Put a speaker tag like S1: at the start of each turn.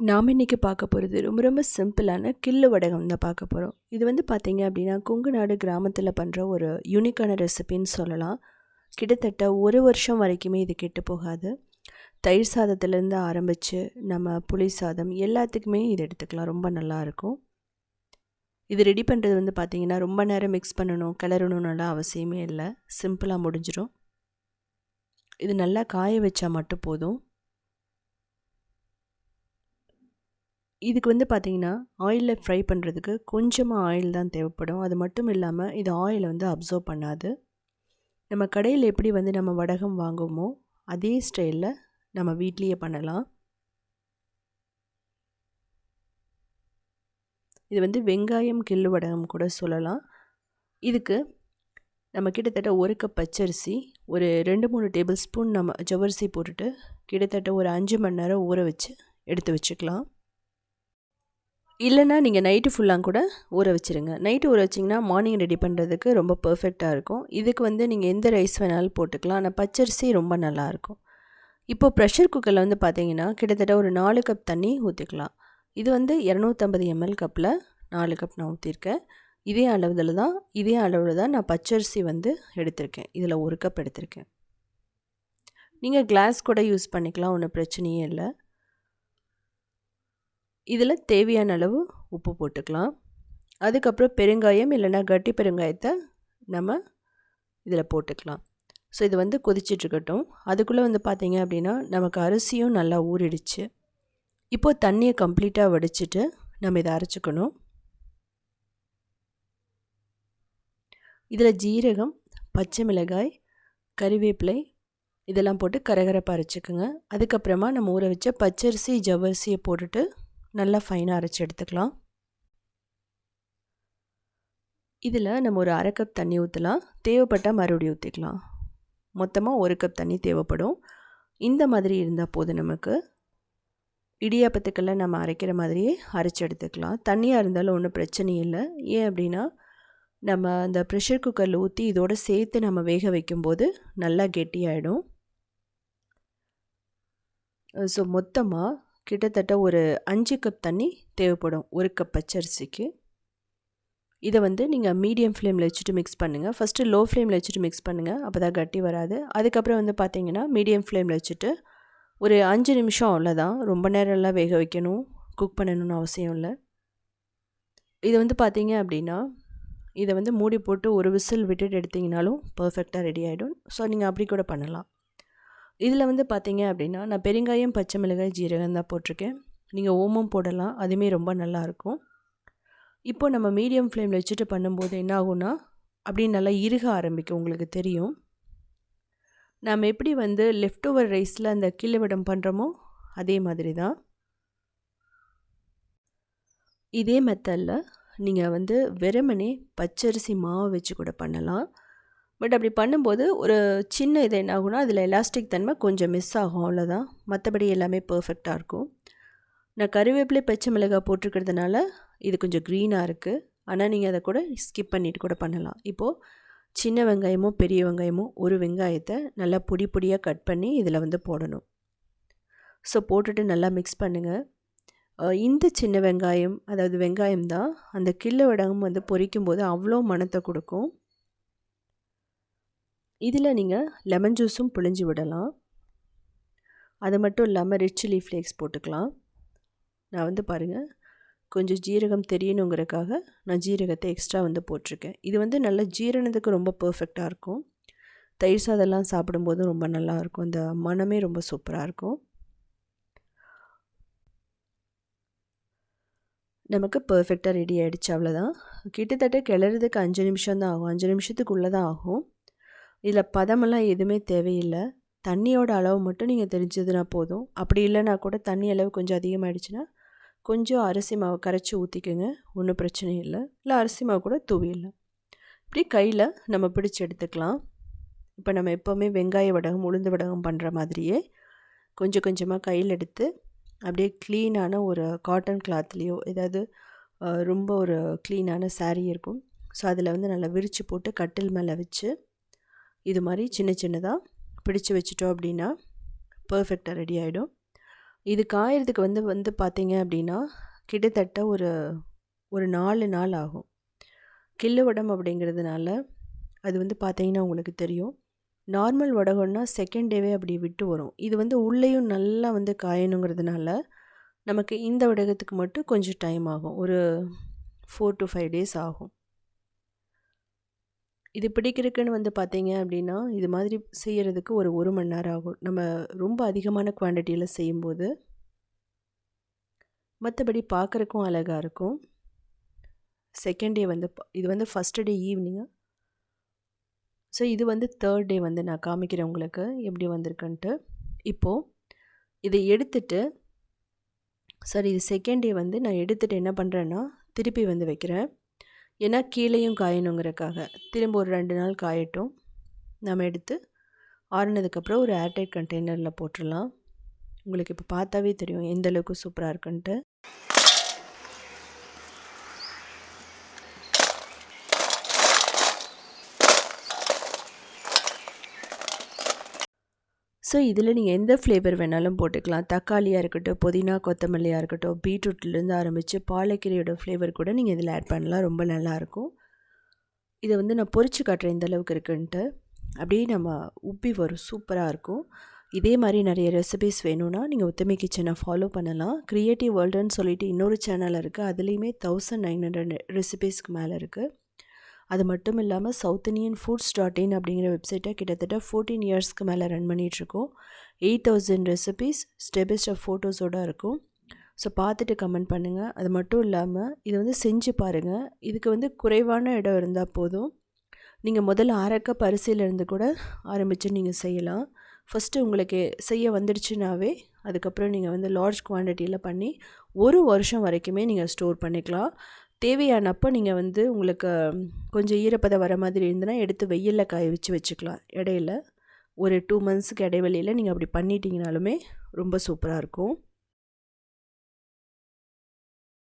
S1: நாம் இன்றைக்கி பார்க்க போகிறது ரொம்ப ரொம்ப சிம்பிளான கில்லு வடகம் தான் பார்க்க போகிறோம் இது வந்து பார்த்திங்க அப்படின்னா கொங்கு நாடு கிராமத்தில் பண்ணுற ஒரு யூனிக்கான ரெசிபின்னு சொல்லலாம். கிட்டத்தட்ட ஒரு வருஷம் வரைக்குமே இது கெட்டு போகாது. தயிர் சாதத்துலேருந்து ஆரம்பித்து நம்ம புளி சாதம் எல்லாத்துக்குமே இது எடுத்துக்கலாம். ரொம்ப நல்லாயிருக்கும் இது ரெடி பண்ணுறது வந்து பார்த்திங்கன்னா ரொம்ப நேரம் மிக்ஸ் பண்ணணும் கிளறணும்னால அவசியமே இல்லை. சிம்பிளாக முடிஞ்சிடும் இது நல்லா காய வச்சா மட்டும் போதும். இதுக்கு வந்து பார்த்திங்கன்னா ஆயிலில் ஃப்ரை பண்ணுறதுக்கு கொஞ்சமாக ஆயில் தான் தேவைப்படும். அது மட்டும் இல்லாமல் இது ஆயிலை வந்து அப்சர்வ் பண்ணாது. நம்ம கடையில் எப்படி வந்து நம்ம வடகம் வாங்குவோமோ அதே ஸ்டைலில் நம்ம வீட்லேயே பண்ணலாம். இது வந்து வெங்காயம் கில்லு வடகம் கூட சொல்லலாம். இதுக்கு நம்ம கிட்டத்தட்ட ஒரு கப் பச்சரிசி ஒரு ரெண்டு மூணு டேபிள் ஸ்பூன் நம்ம ஜவரிசி போட்டுட்டு கிட்டத்தட்ட ஒரு அஞ்சு மணி நேரம் ஊற வச்சு எடுத்து வச்சுக்கலாம். இல்லைன்னா நீங்கள் நைட்டு ஃபுல்லாக கூட ஊற வச்சுருங்க. நைட்டு ஊற வச்சிங்கன்னா மார்னிங் ரெடி பண்ணுறதுக்கு ரொம்ப பர்ஃபெக்டாக இருக்கும். இதுக்கு வந்து நீங்கள் எந்த ரைஸ் வேணாலும் போட்டுக்கலாம். ஆனால் பச்சரிசி ரொம்ப நல்லாயிருக்கும் இப்போது ப்ரெஷர் குக்கரில் வந்து பார்த்தீங்கன்னா கிட்டத்தட்ட ஒரு நாலு கப் தண்ணி ஊற்றிக்கலாம் இது வந்து இரநூத்தம்பது எம்எல் கப்பில் நாலு கப் நான் ஊற்றிருக்கேன் இதே அளவில் தான் இதே அளவில் தான் நான் பச்சரிசி வந்து எடுத்திருக்கேன். இதில் ஒரு கப் எடுத்திருக்கேன். நீங்கள் கிளாஸ் கூட யூஸ் பண்ணிக்கலாம். ஒன்றும் பிரச்சனையே இல்லை. இதில் தேவையான அளவு உப்பு போட்டுக்கலாம். அதுக்கப்புறம் பெருங்காயம் இல்லைன்னா கட்டி பெருங்காயத்தை நம்ம இதில் போட்டுக்கலாம். ஸோ இது வந்து கொதிச்சிட்ருக்கட்டும். அதுக்குள்ளே வந்து பார்த்திங்க அப்படின்னா நமக்கு அரிசியும் நல்லா ஊறிடுச்சு. இப்போது தண்ணியை கம்ப்ளீட்டாக வடிச்சிட்டு நம்ம இதை அரைச்சிக்கணும். இதில் ஜீரகம் பச்சை மிளகாய் கறிவேப்பிலை இதெல்லாம் போட்டு கரகரப்பாக அரைச்சிக்கோங்க. அதுக்கப்புறமா நம்ம ஊற வச்ச பச்சரிசி ஜவ்வரிசியை போட்டுட்டு நல்லா ஃபைனாக அரைச்சி எடுத்துக்கலாம். இதில் நம்ம ஒரு அரை கப் தண்ணி ஊற்றலாம் தேவைப்பட்டால் மறுபடியும் ஊற்றிக்கலாம் மொத்தமாக ஒரு கப் தண்ணி தேவைப்படும். இந்த மாதிரி இருந்தால் போதும் நமக்கு. இடியாப்பத்துக்கெல்லாம் நம்ம அரைக்கிற மாதிரியே அரைச்சி எடுத்துக்கலாம். தண்ணியாக இருந்தாலும் ஒன்றும் பிரச்சனை இல்லை. ஏன் அப்படின்னா நம்ம அந்த ப்ரெஷர் குக்கரில் ஊற்றி இதோடு சேர்த்து நம்ம வேக வைக்கும்போது நல்லா கெட்டியாயிடும். ஸோ மொத்தமாக கிட்டத்தட்ட ஒரு அஞ்சு கப் தண்ணி தேவைப்படும். ஒரு கப் பச்சரிசிக்கு. இதை வந்து நீங்கள் மீடியம் ஃப்ளேமில் வச்சுட்டு மிக்ஸ் பண்ணுங்கள் ஃபஸ்ட்டு லோ ஃப்ளேமில் வச்சுட்டு மிக்ஸ் பண்ணுங்கள் அப்போ தான் கட்டி வராது. அதுக்கப்புறம் வந்து பார்த்தீங்கன்னா மீடியம் ஃப்ளேமில் வச்சுட்டு ஒரு அஞ்சு நிமிஷம் அவ்வளோதான் ரொம்ப நேரம்லாம் வேக வைக்கணும். குக் பண்ணணும்னு அவசியம் இல்லை. இது வந்து பார்த்தீங்க அப்படின்னா இதை வந்து மூடி போட்டு ஒரு விசில் விட்டுட்டு எடுத்திங்கனாலும் பர்ஃபெக்டாக ரெடி ஆகிடும் ஸோ நீங்கள் அப்படி கூட பண்ணலாம். இதில் வந்து பார்த்தீங்க அப்படின்னா நான் பெருங்காயம் பச்சை மிளகாய் ஜீரகம் தான் போட்டிருக்கேன். நீங்கள் ஓமம் போடலாம் அதுவுமே ரொம்ப நல்லாயிருக்கும். இப்போ நம்ம மீடியம் ஃப்ளேமில் வச்சுட்டு பண்ணும்போது என்ன ஆகும்னா அப்படி நல்லா இறுக ஆரம்பிக்கும் உங்களுக்கு தெரியும். நாம் எப்படி வந்து லெஃப்ட் ஓவர் ரைஸில் அந்த கிள்ளு விடம் பண்ணுறோமோ அதே மாதிரி தான். இதே மெத்தடில் நீங்கள் வந்து வெறுமனே பச்சரிசி மாவு வச்சு கூட பண்ணலாம். பட் அப்படி பண்ணும்போது ஒரு சின்ன இது என்ன ஆகுனா அதில் எலாஸ்டிக் தன்மை கொஞ்சம் மிஸ் ஆகும் அவ்வளோதான் மற்றபடி எல்லாமே பர்ஃபெக்டாக இருக்கும். நான் கருவேப்பிலை பச்சை மிளகாய் போட்டிருக்கிறதுனால இது கொஞ்சம் க்ரீனாக இருக்குது ஆனால் நீங்கள் அதை கூட ஸ்கிப் பண்ணிவிட்டு கூட பண்ணலாம். இப்போது சின்ன வெங்காயமோ பெரிய வெங்காயமோ ஒரு வெங்காயத்தை நல்லா பொடி பொடியாக கட் பண்ணி இதில் வந்து போடணும். ஸோ போட்டுட்டு நல்லா மிக்ஸ் பண்ணுங்கள் இந்த சின்ன வெங்காயம் அதாவது வெங்காயம் தான் அந்த கிள்ள வடகம் வந்து பொரிக்கும் போது அவ்வளோ மனத்தை கொடுக்கும். இதில் நீங்கள் லெமன் ஜூஸும் புழிஞ்சு விடலாம். அது மட்டும் இல்லாமல் ரெட் சில்லி ஃப்ளேக்ஸ் போட்டுக்கலாம். நான் வந்து பாருங்கள் கொஞ்சம் ஜீரகம் தெரியணுங்கிறதுக்காக நான் ஜீரகத்தை எக்ஸ்ட்ரா வந்து போட்டிருக்கேன். இது வந்து நல்ல ஜீரணத்துக்கு ரொம்ப பர்ஃபெக்டாக இருக்கும். தயிர் சாதம்லாம் சாப்பிடும்போதும் ரொம்ப நல்லாயிருக்கும் இந்த மனமே ரொம்ப சூப்பராக இருக்கும். நமக்கு பர்ஃபெக்டாக ரெடி ஆகிடுச்சு அவ்வளோதான் கிட்டத்தட்ட கிளறதுக்கு அஞ்சு நிமிஷம் தான் ஆகும். அஞ்சு நிமிஷத்துக்குள்ளே தான் ஆகும். இதில் பதமெல்லாம் எதுவுமே தேவையில்லை. தண்ணியோட அளவு மட்டும் நீங்கள் தெரிஞ்சதுன்னா போதும். அப்படி இல்லைனா கூட தண்ணி அளவு கொஞ்சம் அதிகமாகிடுச்சுன்னா கொஞ்சம் அரிசி மாவு கரைச்சி ஊற்றிக்கோங்க ஒன்றும் பிரச்சனை இல்லை. இல்லை அரிசி மாவு கூட தூவிடலாம் இப்படி கையில் நம்ம பிடிச்சி எடுத்துக்கலாம். இப்போ நம்ம எப்போவுமே வெங்காய வடகம் உளுந்து வடகம் பண்ணுற மாதிரியே கொஞ்சம் கொஞ்சமாக கையில் எடுத்து அப்படியே க்ளீனான ஒரு காட்டன் கிளாத்லேயோ ஏதாவது ரொம்ப ஒரு க்ளீனான சாரீ இருக்கும். ஸோ அதில் வந்து நல்லா விரித்து போட்டு கட்டில் மேலே வச்சு இது மாதிரி சின்ன சின்னதாக பிடிச்சு வச்சிட்டோம் அப்படின்னா பர்ஃபெக்டாக ரெடி ஆகிடும் இது காயறதுக்கு வந்து வந்து பார்த்திங்க அப்படின்னா கிட்டத்தட்ட ஒரு ஒரு நாலு நாள் ஆகும். கில்லு வடம் அப்படிங்கிறதுனால அது வந்து பார்த்தீங்கன்னா உங்களுக்கு தெரியும். நார்மல் வடகம்னா செகண்ட் டேவே அப்படி விட்டு வரும். இது வந்து உள்ளேயும் நல்லா வந்து காயணுங்கிறதுனால நமக்கு இந்த வடகத்துக்கு மட்டும் கொஞ்சம் டைம் ஆகும். ஒரு ஃபோர் டு ஃபைவ் டேஸ் ஆகும். இது பிடிக்கிறதுக்குன்னு வந்து பார்த்தீங்க அப்படின்னா இது மாதிரி செய்கிறதுக்கு ஒரு ஒரு மணி நேரம் ஆகும். நம்ம ரொம்ப அதிகமான குவான்டிட்டியில் செய்யும்போது மற்றபடி பார்க்குறக்கும் அழகாக இருக்கும். செகண்ட் டே வந்து இது வந்து ஃபஸ்ட் டே ஈவினிங்கு ஸோ இது வந்து தேர்ட் டே வந்து நான் காமிக்கிறேன் உங்களுக்கு எப்படி வந்திருக்குன்ட்டு. இப்போது இதை எடுத்துட்டு சாரி இது செகண்ட் டே வந்து நான் எடுத்துகிட்டு என்ன பண்ணுறேன்னா திருப்பி வந்து வைக்கிறேன். ஏன்னா கீழேயும் காயணுங்கிறக்காக திரும்ப ஒரு ரெண்டு நாள் காயட்டும். நம்ம எடுத்து ஆறுனதுக்கப்புறம் ஒரு ஏர்டைட் கண்டெய்னரில் போட்டுடலாம். உங்களுக்கு இப்போ பார்த்தாவே தெரியும் எந்தளவுக்கு சூப்பராக இருக்குன்ட்டு. ஸோ இதில் நீங்கள் எந்த ஃப்ளேவர் வேணாலும் போட்டுக்கலாம். தக்காளியாக இருக்கட்டும் புதினா கொத்தமல்லியாக இருக்கட்டும் பீட்ரூட்லேருந்து ஆரம்பித்து பாலக்கீரையோட ஃப்ளேவர் கூட நீங்கள் இதில் ஆட் பண்ணலாம். ரொம்ப நல்லாயிருக்கும் இதை வந்து நான் பொறிச்சு காட்டுறேன். இந்த அளவுக்கு இருக்குன்ட்டு. அப்படியே நம்ம உப்பி வரும். சூப்பராக இருக்கும். இதே மாதிரி நிறைய ரெசிபிஸ் வேணும்னா நீங்கள் உத்தமி கிச்சனை ஃபாலோ பண்ணலாம். க்ரியேட்டிவ் வேர்ல்டுன்னு சொல்லிட்டு இன்னொரு சேனல் இருக்குது அதுலேயுமே தௌசண்ட் நைன் ஹண்ட்ரட் ரெசிபீஸ்க்கு மேலே இருக்குது அது மட்டும் இல்லாமல் south Indian foods dot in அப்படிங்கிற வெப்சைட்டை கிட்டத்தட்ட ஃபோர்டீன் இயர்ஸ்க்கு மேலே ரன் பண்ணிகிட்ருக்கோம் eight thousand recipes step by step ஃபோட்டோஸோடு இருக்கும். ஸோ பார்த்துட்டு கமெண்ட் பண்ணுங்கள் அது மட்டும் இல்லாமல் இதை வந்து செஞ்சு பாருங்கள் இதுக்கு வந்து குறைவான இடம் இருந்தால் போதும். நீங்கள் முதல்ல அரைக்கப் அரிசியிலேருந்து கூட ஆரம்பித்து நீங்கள் செய்யலாம். ஃபஸ்ட்டு உங்களுக்கு செய்ய வந்துடுச்சுனாவே அதுக்கப்புறம் நீங்கள் வந்து லார்ஜ் குவான்டிட்டியில் பண்ணி ஒரு வருஷம் வரைக்குமே நீங்கள் ஸ்டோர் பண்ணிக்கலாம். தேவையானப்போ நீங்கள் வந்து உங்களுக்கு கொஞ்சம் ஈரப்பதம் வர மாதிரி இருந்ததுன்னா எடுத்து வெயிலில் காய வச்சு வச்சுக்கலாம். இடையில ஒரு டூ மந்த்ஸுக்கு இடைவெளியில் நீங்கள் அப்படி பண்ணிட்டீங்கனாலுமே ரொம்ப சூப்பராக இருக்கும்.